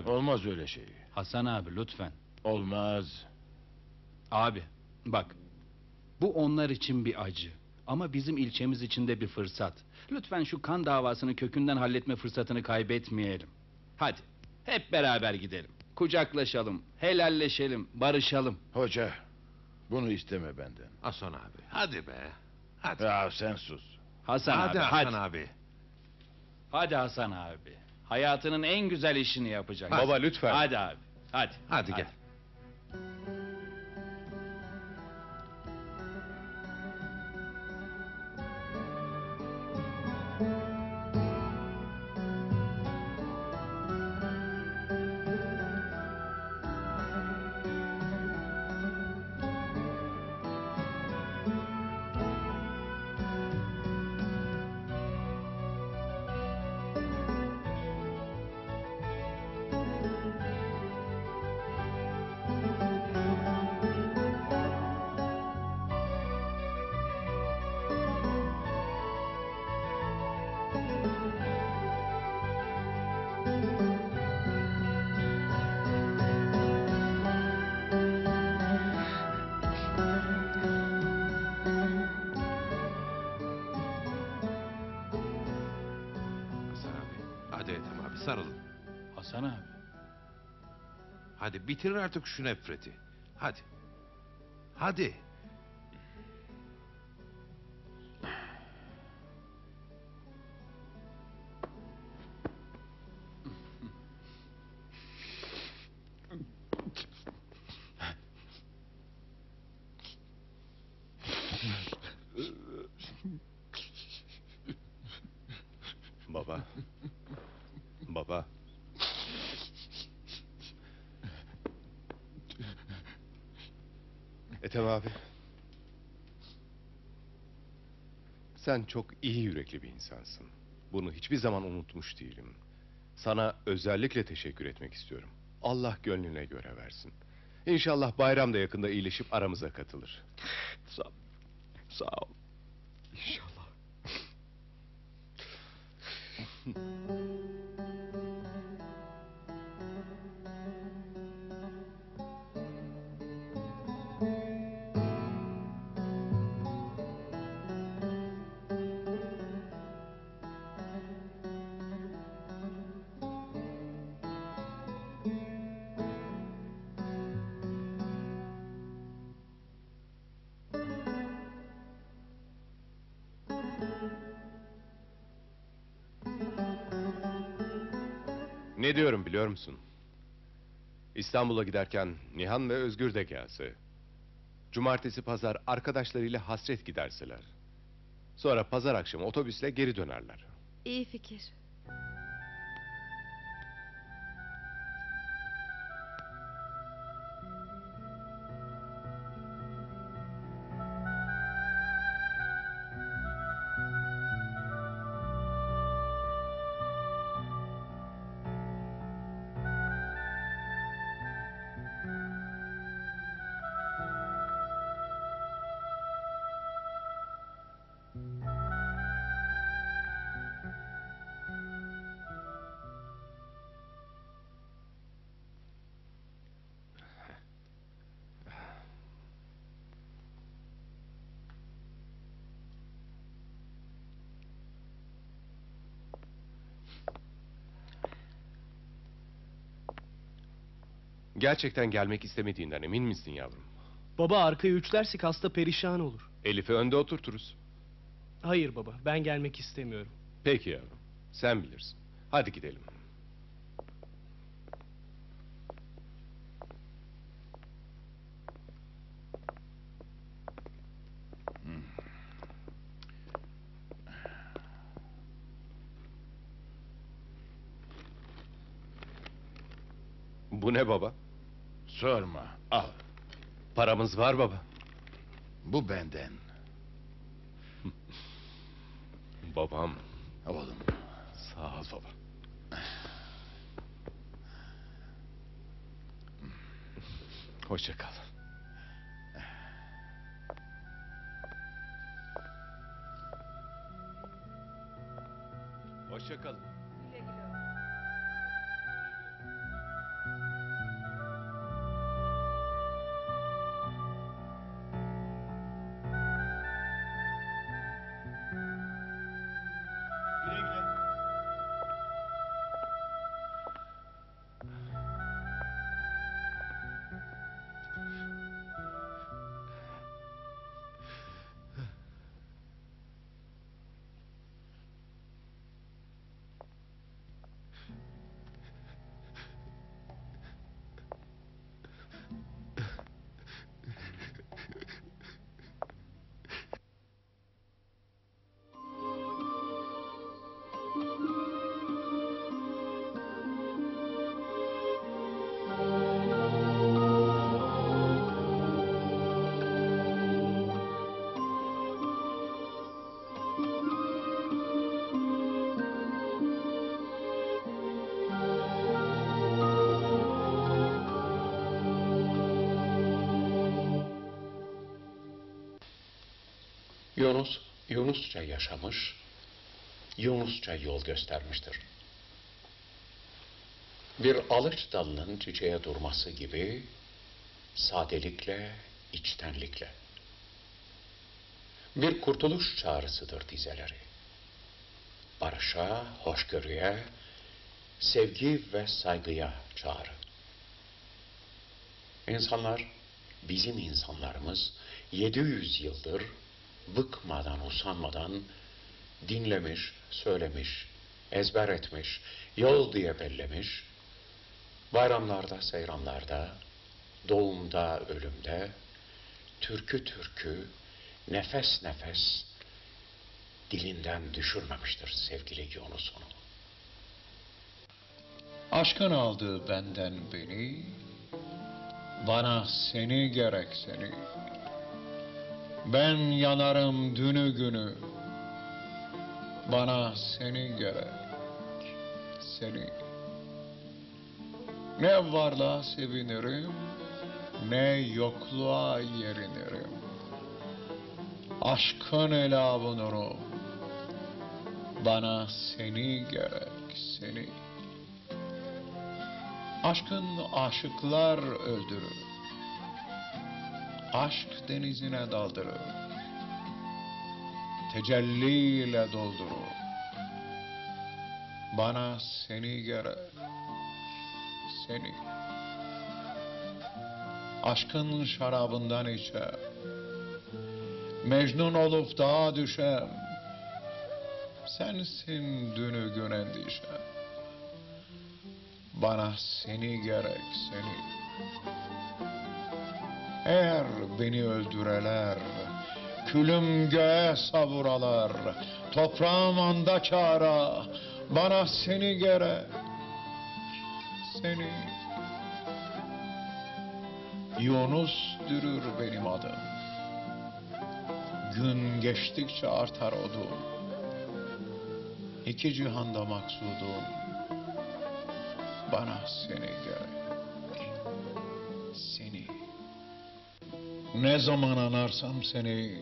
Olmaz öyle şey. Hasan abi lütfen. Olmaz. Abi bak. Bu onlar için bir acı. Ama bizim ilçemiz için de bir fırsat. Lütfen şu kan davasını kökünden halletme fırsatını kaybetmeyelim. Hadi hep beraber gidelim. Kucaklaşalım, helalleşelim, barışalım. Hoca, bunu isteme benden. Hasan abi hadi be. Hadi. Ya sen sus. Hasan hadi abi, Hasan hadi. abi. Hadi Hasan abi. Hayatının en güzel işini yapacak. Baba, lütfen. Hadi abi. Hadi. Hadi gel. Sarılın. Hasan abi. Hadi bitirin artık şu nefreti. Hadi. Hadi. Baba. Baba. Ethem abi. Sen çok iyi yürekli bir insansın. Bunu hiçbir zaman unutmuş değilim. Sana özellikle teşekkür etmek istiyorum. Allah gönlüne göre versin. İnşallah bayram da yakında iyileşip aramıza katılır. Sağ, sağ ol. İnşallah. Ne diyorum biliyor musun? İstanbul'a giderken Nihan ve Özgür de gelse. Cumartesi pazar arkadaşlarıyla hasret giderseler. Sonra pazar akşamı otobüsle geri dönerler. İyi fikir. Gerçekten gelmek istemediğinden emin misin yavrum? Baba arkayı üçlersek hasta perişan olur. Elif'i önde oturturuz. Hayır baba ben gelmek istemiyorum. Peki yavrum. Sen bilirsin. Hadi gidelim. Bu ne baba? Sorma. Al. Paramız var baba. Bu benden. Babam. Oğlum. Sağ ol baba. Hoşça kal. Hoşça kalın. Yunus, Yunusça yaşamış, Yunusça yol göstermiştir. Bir alıç dalının çiçeğe durması gibi sadelikle, içtenlikle. Bir kurtuluş çağrısıdır dizeleri. Barışa, hoşgörüye, sevgi ve saygıya çağrı. İnsanlar, bizim insanlarımız 700 yıldır bıkmadan, usanmadan dinlemiş, söylemiş, ezber etmiş, yol diye bellemiş, bayramlarda, seyranlarda, doğumda, ölümde, türkü türkü, nefes nefes dilinden düşürmemiştir sevgili Yunus'unu. Aşkın aldı benden beni, bana seni gerek seni. Ben yanarım dünü günü, bana seni gerek seni. Ne varlığa sevinirim, ne yokluğa yerinirim. Aşkın elavınuru, bana seni gerek seni. Aşkın aşıklar öldürür. Aşk denizine daldırır. Tecelliyle doldurur. Bana seni gerek. Seni. Aşkın şarabından içer. Mecnun olup dağa düşer. Sensin dünü gün endişem. Bana seni gerek seni. Eğer beni öldüreler, külüm göğe savuralar, toprağım anda çağıra, bana seni gerek, seni. Yunus dürür benim adım. Gün geçtikçe artar odum. İki cihanda maksudum bana seni gerek. Ne zaman anarsam seni,